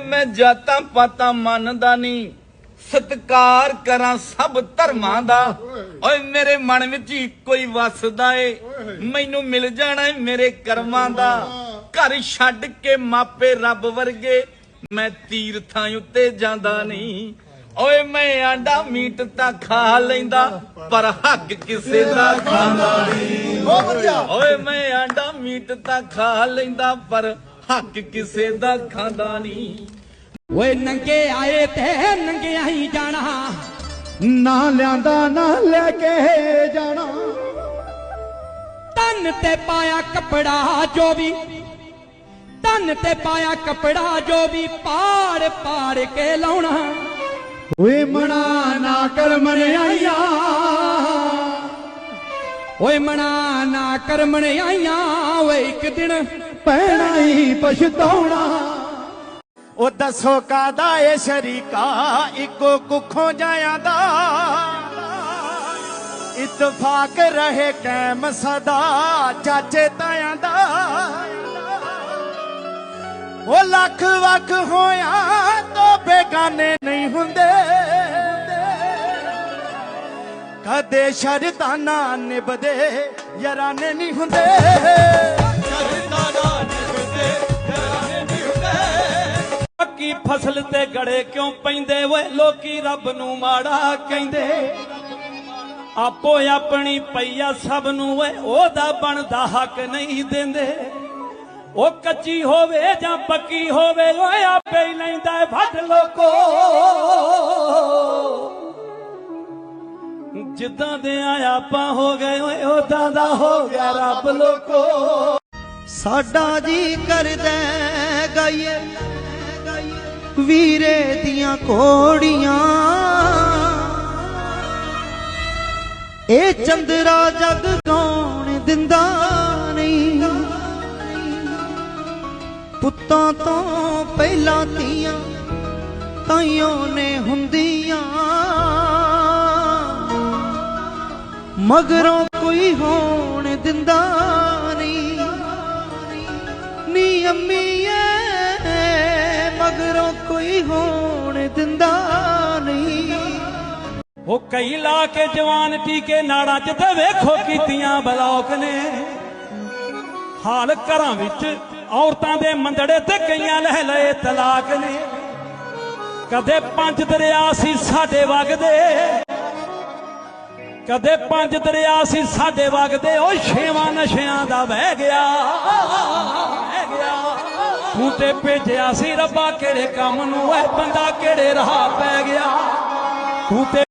ਮੈਂ ਜਾਤਾਂ ਪਾਤਾਂ ਮੰਨਦਾ ਨਹੀਂ ਸਤਕਾਰ ਕਰਾਂ ਸਭ ਧਰਮਾਂ ਦਾ। ਓਏ ਮੇਰੇ ਮਨ ਵਿੱਚ ਇੱਕੋ ਹੀ ਵਸਦਾ ਏ। ਮੈਨੂੰ ਮਿਲ ਜਾਣਾ ਏ ਮੇਰੇ ਕਰਮਾਂ ਦਾ। ਘਰ ਛੱਡ ਕੇ ਮਾਪੇ ਰੱਬ ਵਰਗੇ। ਮੈਂ ਤੀਰਥਾਂ ਉੱਤੇ ਜਾਂਦਾ ਨਹੀਂ ਓਏ ਮੈਂ ਆਂਡਾ ਮੀਟ ਤਾਂ ਖਾ ਲੈਂਦਾ ਪਰ ਹੱਕ ਕਿਸੇ ਦਾ ਖਾਂਦਾ ਨਹੀਂ ਓਏ ਮੈਂ ਆਂਡਾ ਮੀਟ ਤਾਂ ਖਾ ਲੈਂਦਾ ਪਰ ਹੱਕ ਕਿਸੇ ਦਾ ਖਾਂਦਾ ਨਹੀਂ। ਓਏ ਨੰਗੇ ਆਏ ਤੇ ਨੰਗਿਆਂ ਹੀ ਜਾਣਾ। ਨਾ ਲਿਆਂਦਾ, ਨਾ ਲੈ ਕੇ ਜਾਣਾ। ਤਨ ਤੇ ਪਾਇਆ ਕਪੜਾ ਜੋ ਵੀ ਤਨ ਤੇ ਪਾਇਆ ਕਪੜਾ ਜੋ ਵੀ ਪਾੜ ਪਾੜ ਕੇ ਲਾਉਣਾ। ਓਏ ਮਣਾ ਨਾ ਕਰ ਮਨਿਆਈਆ। ਓਏ ਮਣਾ ਨਾ ਕਰਮਣ ਆਈਆਂ ਓਏ ਇੱਕ ਦਿਨ ਪੈਣਾ ਹੀ ਪਛਤਾਉਣਾ। ਉਹ ਦੱਸੋ ਕਾਦਾ ਏ ਸ਼ਰੀਕਾ? ਇੱਕੋ ਕੁੱਖੋਂ ਜਾਇਆ ਦਾ। ਇਤਫਾਕ ਰਹੇ ਕੈਮ ਸਦਾ, ਚਾਚੇ ਤਾਇਆਂ ਦਾ। ਉਹ ਲੱਖ ਵੱਖ ਹੋਇਆ ਤੋਂ ਬੇਗਾਨੇ ਨਹੀਂ ਹੁੰਦੇ। ਕਦੇ ਸ਼ਰਤਾਨਾ ਨਿਭਦੇ, ਯਾਰਾਨੇ ਨਹੀਂ ਹੁੰਦੇ। ਸ਼ਰਤਾਨਾ ਫਸਲ ਤੇ ਗੜੇ ਕਿਉਂ ਪੈਂਦੇ ਓਏ? ਲੋਕੀ ਰੱਬ ਨੂੰ ਮਾੜਾ ਕਹਿੰਦੇ। ਆਪੋ ਆਪਣੀ ਪਈਆ ਸਭ ਨੂੰ ਓਏ, ਉਹਦਾ ਬਣਦਾ ਹੱਕ ਨਹੀਂ ਦਿੰਦੇ। ਉਹ ਕੱਚੀ ਹੋਵੇ ਜਾਂ ਪੱਕੀ ਹੋਵੇ, ਓਏ ਆਪੇ ਹੀ ਲੈਂਦਾ ਏ ਵੱਢ ਲੋਕੋ। ਜਿੱਦਾਂ ਦੇ ਆ ਆਪਾਂ ਹੋ ਗਏ ਓਏ ਉਦਾਂ ਦਾ ਹੋ ਗਿਆ ਰੱਬ ਲੋਕੋ। ਸਾਡਾ ਜੀ ਕਰਦਾ ਗਾਈਏ, ਵੀਰੇ ਦੀਆਂ ਕੋੜੀਆਂ ਇਹ ਚੰਦਰਾ ਜਗ ਕੌਣ ਦਿੰਦਾ ਨਹੀਂ। ਪੁੱਤਾਂ ਤੋਂ ਪਹਿਲਾਂ ਤੀਆਂ ਤਾਈਓ ਨੇ ਹੁੰਦੀਆਂ। ਮਗਰੋਂ ਕੋਈ ਹੋਣ ਦਿੰਦਾ ਮਗਰੋਂ ਕੋਈ ਹੋਣ ਦਿੰਦਾ ਨਹੀਂ। ਉਹ ਕਈ ਲਾ ਕੇ ਜਵਾਨ ਟੀਕੇ ਨਾੜਾਂ 'ਚ ਤੇ ਵੇਖੋ ਕੀਤੀਆਂ ਬਲੌਕ ਨੇ। ਹਾਲ ਘਰਾਂ ਵਿੱਚ ਔਰਤਾਂ ਦੇ ਮੰਦੜੇ ਤੇ ਕਈਆਂ ਲੈ ਲਏ ਤਲਾਕ ਨੇ। ਕਦੇ ਪੰਜ ਦਰਿਆ ਸੀ ਸਾਡੇ ਵਗਦੇ ਕਦੇ ਪੰਜ ਦਰਿਆ ਸੀ ਸਾਡੇ ਵਗਦੇ ਉਹ ਛੇਵਾਂ ਨਸ਼ਿਆਂ ਦਾ ਵਹਿ ਵਹਿ ਗਿਆ। ਤੂੰ ਤੇ ਭੇਜਿਆ ਸੀ ਰੱਬਾ, ਕਿਹੜੇ ਕੰਮ ਨੂੰ? ਐ ਬੰਦਾ ਕਿਹੜੇ ਰਾਹ ਪੈ ਗਿਆ? ਤੂੰ ਤੇ